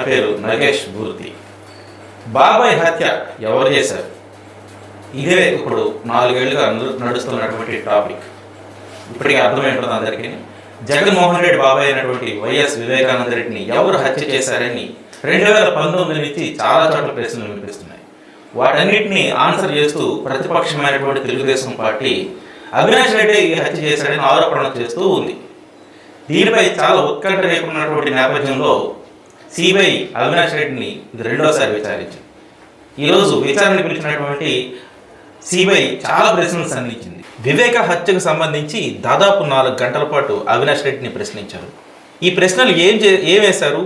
నా పేరు నగేష్ భూర్తి బాబాయ్ హత్య ఎవరు చేశారు? ఇదే ఇప్పుడు నాలుగేళ్ళుగా నడు- నడుస్తున్నటువంటి టాపిక్. ఇప్పటికీ అర్థమైంటుంది అందరికీ. జగన్మోహన్ రెడ్డి బాబాయ్ అయినటువంటి వైఎస్ వివేకానంద రెడ్డిని ఎవరు హత్య చేశారని రెండు వేల పంతొమ్మిది నుంచి చాలా చోట్ల ప్రశ్నలు వినిపిస్తున్నాయి. వాటన్నిటిని ఆన్సర్ చేస్తూ ప్రతిపక్షమైనటువంటి తెలుగుదేశం పార్టీ అవినాష్ రెడ్డి హత్య చేశాడని ఆరోపణలు చేస్తూ ఉంది. దీనిపై చాలా ఉత్కంఠ రేపున్నటువంటి నేపథ్యంలో సిబిఐ అవినాష్ రెడ్డిని రెండోసారి విచారించింది. ఈరోజు విచారణ పిలిచినటువంటి సిబిఐ చాలా ప్రశ్నలు సంధించింది. వివేక హత్యకు సంబంధించి దాదాపు నాలుగు గంటల పాటు అవినాష్ రెడ్డిని ప్రశ్నించారు. ఈ ప్రశ్నలు ఏం చే ఏం వేశారు?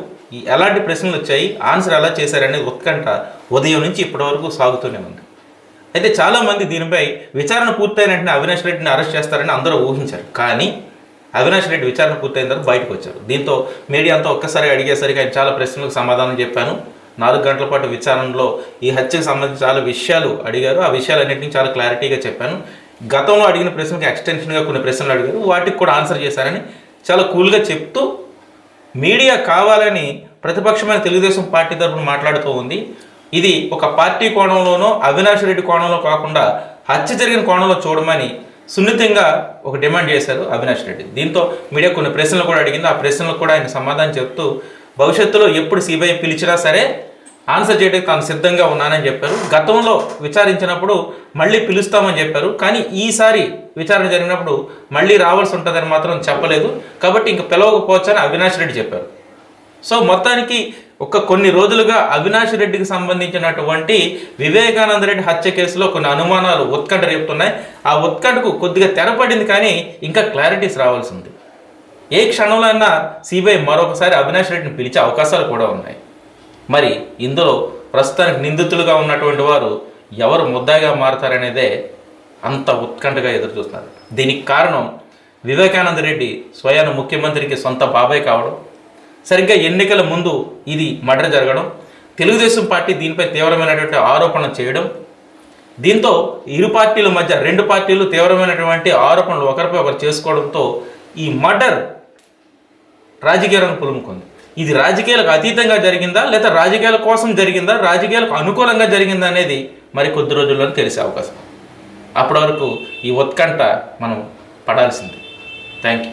ఎలాంటి ప్రశ్నలు వచ్చాయి? ఆన్సర్ ఎలా చేశారనేది ఉత్కంఠ ఉదయం నుంచి ఇప్పటివరకు సాగుతూనే ఉంది. అయితే చాలామంది దీనిపై విచారణ పూర్తయిన వెంటనే అవినాష్ రెడ్డిని అరెస్ట్ చేస్తారని అందరూ ఊహించారు. కానీ అవినాష్ రెడ్డి విచారణ పూర్తయిన తర్వాత బయటకు వచ్చారు. దీంతో మీడియా అంతా ఒక్కసారి అడిగేసరికి ఆయన చాలా ప్రశ్నలకు సమాధానం చెప్పాను. నాలుగు గంటల పాటు విచారణలో ఈ హత్యకు సంబంధించి చాలా విషయాలు అడిగారు. ఆ విషయాలన్నింటినీ చాలా క్లారిటీగా చెప్పాను. గతంలో అడిగిన ప్రశ్నలకు ఎక్స్టెన్షన్గా కొన్ని ప్రశ్నలు అడిగారు. వాటికి కూడా ఆన్సర్ చేశారని చాలా కూల్గా చెప్తూ మీడియా కావాలని ప్రతిపక్షమైన తెలుగుదేశం పార్టీ తరపున మాట్లాడుతూ ఉంది. ఇది ఒక పార్టీ కోణంలోనో అవినాష్ రెడ్డి కోణంలో కాకుండా హత్య జరిగిన కోణంలో చూడమని సున్నితంగా ఒక డిమాండ్ చేశారు అవినాష్ రెడ్డి. దీంతో మీడియా కొన్ని ప్రశ్నలు కూడా అడిగింది. ఆ ప్రశ్నలకు కూడా ఆయన సమాధానం చెప్తూ భవిష్యత్తులో ఎప్పుడు సిబిఐ పిలిచినా సరే ఆన్సర్ చేయడానికి తాను సిద్ధంగా ఉన్నానని చెప్పారు. గతంలో విచారించినప్పుడు మళ్ళీ పిలుస్తామని చెప్పారు. కానీ ఈసారి విచారణ జరిగినప్పుడు మళ్ళీ రావాల్సి ఉంటుందని మాత్రం చెప్పలేదు. కాబట్టి ఇంక పిలవకపోవచ్చని అవినాష్ రెడ్డి చెప్పారు. సో మొత్తానికి ఒక కొన్ని రోజులుగా అవినాష్ రెడ్డికి సంబంధించినటువంటి వివేకానంద రెడ్డి హత్య కేసులో కొన్ని అనుమానాలు ఉత్కంఠ రేపుతున్నాయి. ఆ ఉత్కంఠకు కొద్దిగా తెరపడింది కానీ ఇంకా క్లారిటీస్ రావాల్సి ఉంది. ఏ క్షణంలో అయినా సిబిఐ మరొకసారి అవినాష్ రెడ్డిని పిలిచే అవకాశాలు కూడా ఉన్నాయి. మరి ఇందులో ప్రస్తుతానికి నిందితులుగా ఉన్నటువంటి వారు ఎవరు ముద్దాయిగా మారతారనేదే అంత ఉత్కంఠగా ఎదురు చూస్తున్నారు దీనికి కారణం వివేకానంద రెడ్డి స్వయాన ముఖ్యమంత్రికి సొంత బాబాయ్ కావడం. సరిగ్గా ఎన్నికల ముందు ఇది మర్డర్ జరగడం తెలుగుదేశం పార్టీ దీనిపై తీవ్రమైనటువంటి ఆరోపణలు చేయడం దీంతో ఇరు పార్టీల మధ్య రెండు పార్టీలు తీవ్రమైనటువంటి ఆరోపణలు ఒకరిపై ఒకరు చేసుకోవడంతో ఈ మర్డర్ రాజకీయ రంగు పులుముకుంది. ఇది రాజకీయాలకు అతీతంగా జరిగిందా లేదా రాజకీయాల కోసం జరిగిందా రాజకీయాలకు అనుకూలంగా జరిగిందా అనేది మరి కొద్ది రోజుల్లో తెలిసే అవకాశం. అప్పటి వరకు ఈ ఉత్కంఠ మనం పడాల్సింది. Thank you